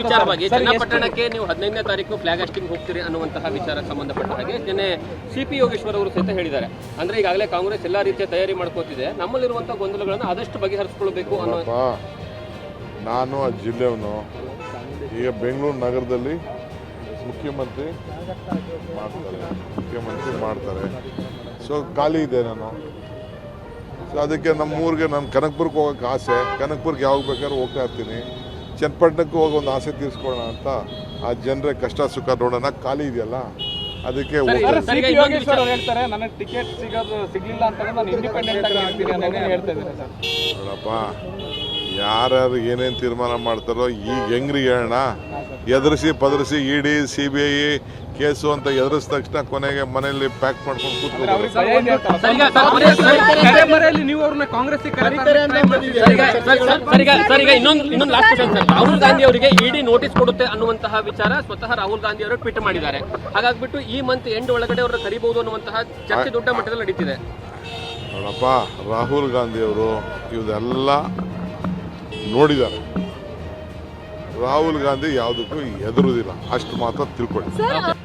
ವಿಚಾರವಾಗಿ ಚನ್ನಪಟ್ಟಣಕ್ಕೆ ನೀವು ಹದಿನೈದನೇ ತಾರೀಕು ಫ್ಲಾಗ್ ಹಾಸ್ಟಿಂಗ್ ಹೋಗ್ತೀರಿ ಅನ್ನುವಂತಹ ವಿಚಾರ ಸಂಬಂಧಪಟ್ಟ ಹಾಗೆ ನಿನ್ನೆ ಸಿ ಪಿ ಯೋಗೇಶ್ವರ್ ಅವರು ಸಹಿತ ಹೇಳಿದ್ದಾರೆ. ಅಂದ್ರೆ ಈಗಾಗಲೇ ಕಾಂಗ್ರೆಸ್ ಎಲ್ಲಾ ರೀತಿಯ ತಯಾರಿ ಮಾಡ್ಕೋತಿದೆ. ನಮ್ಮಲ್ಲಿರುವಂತಹ ಗೊಂದಲಗಳನ್ನು ಆದಷ್ಟು ಬಗೆಹರಿಸಿಕೊಳ್ಬೇಕು ಅನ್ನೋ ನಾನು ಆ ಜಿಲ್ಲೆಯವನು. ಈಗ ಬೆಂಗಳೂರು ನಗರದಲ್ಲಿ ಮುಖ್ಯಮಂತ್ರಿ ಮಾಡ್ತಾರೆ. ಮುಖ್ಯಮಂತ್ರಿ ಮಾಡ್ತಾರೆ. ಸೊ ಖಾಲಿ ಇದೆ ನಾನು. ಸೊ ಅದಕ್ಕೆ ನಮ್ಮ ಊರಿಗೆ ನಾನು ಕನಕಪುರಕ್ಕೆ ಹೋಗೋಕ್ಕೆ ಆಸೆ. ಕನಕಪುರಕ್ಕೆ ಯಾವಾಗ ಬೇಕಾದ್ರೂ ಹೋಗ್ತಾ ಇರ್ತೀನಿ. ಚನ್ನಪಟ್ಟಣಕ್ಕೂ ಹೋಗಿ ಒಂದು ಆಸೆ ತೀರಿಸ್ಕೊಳ್ಳೋಣ ಅಂತ ಆ ಜನರ ಕಷ್ಟ ಸುಖ ನೋಡೋಣ ಖಾಲಿ ಇದೆಯಲ್ಲ? ಅದಕ್ಕೆ ಹೋಗ್ತಾ ಸರ್, ಇದ್ದೀನಿ. ಈಗ ಸಿ ಇನ್ನೊಂದು ಯೋಗೇಶ್ವರ್ ಅವ್ರು ಹೇಳ್ತಾರೆ ನನಗೆ ಟಿಕೆಟ್ ಸಿಗೋದು ಸಿಗ್ಲಿಲ್ಲ ಅಂತಂದ್ರೆ ನಾನು ಇಂಡಿಪೆಂಡೆಂಟ್ ಆಗಿ ಇರ್ತೀನಿ ಅನ್ನೋದೇ ಹೇಳ್ತಾ ಇದ್ದಾರೆ ಸರ್. ನೋಡಪ್ಪ ಯಾರ್ಯಾರು ಏನೇನು ತೀರ್ಮಾನ ಮಾಡ್ತಾರೋ ಈಗ ಹೆಂಗ್ರಿ ಹೇಳೋಣ? ಎದುರಿಸಿ ಪದರಿಸಿ ED C B I case ಅಂತ ಎದುರಿಸಿದ ತಕ್ಷಣ ಕೊನೆಗೆ ಮನೆಯಲ್ಲಿ ಪ್ಯಾಕ್ ಮಾಡ್ಕೊಂಡು ಕೂತ್ಕೊಂಡು ಅವರೇ- ನೀವು ಅವ್ರನ್ನ ಕಾಂಗ್ರೆಸ್ ಸರ್, ಈಗ- ಸರ್, ಸರ್, ಸರ್, ಈಗ- ಸರ್, ಈಗ ಇನ್ನೊಂದು ಇನ್ನೊಂದು last question sir. Rahul Gandhi ಅವರಿಗೆ ಇಡಿ ನೋಟಿಸ್ ಕೊಡುತ್ತೆ ಅನ್ನುವಂತಹ ವಿಚಾರ ಸ್ವತಃ ರಾಹುಲ್ ಗಾಂಧಿ ಅವರು ಟ್ವೀಟ್ ಮಾಡಿದ್ದಾರೆ. ಹಾಗಾಗ್ಬಿಟ್ಟು ಈ ಮಂತ್ ಎಂಡ್ ಒಳಗಡೆ ಅವ್ರನ್ನ ಕರಿಬಹುದು ಅನ್ನುವಂತಹ ಚರ್ಚೆ ದೊಡ್ಡ ಮಟ್ಟದಲ್ಲಿ ನಡೀತಿದೆ. ನೋಡಪ್ಪ ರಾಹುಲ್ ಗಾಂಧಿಯವರು ಇವೆಲ್ಲ ನೋಡಿದ್ದಾರೆ. ರಾಹುಲ್ ಗಾಂಧಿ ಯಾವುದಕ್ಕೂ ಎದುರುದಿಲ್ಲ. ಅಷ್ಟು ಮಾತ್ರ ತಿಳ್ಕೊಳ್ಳಿ. ಸರ್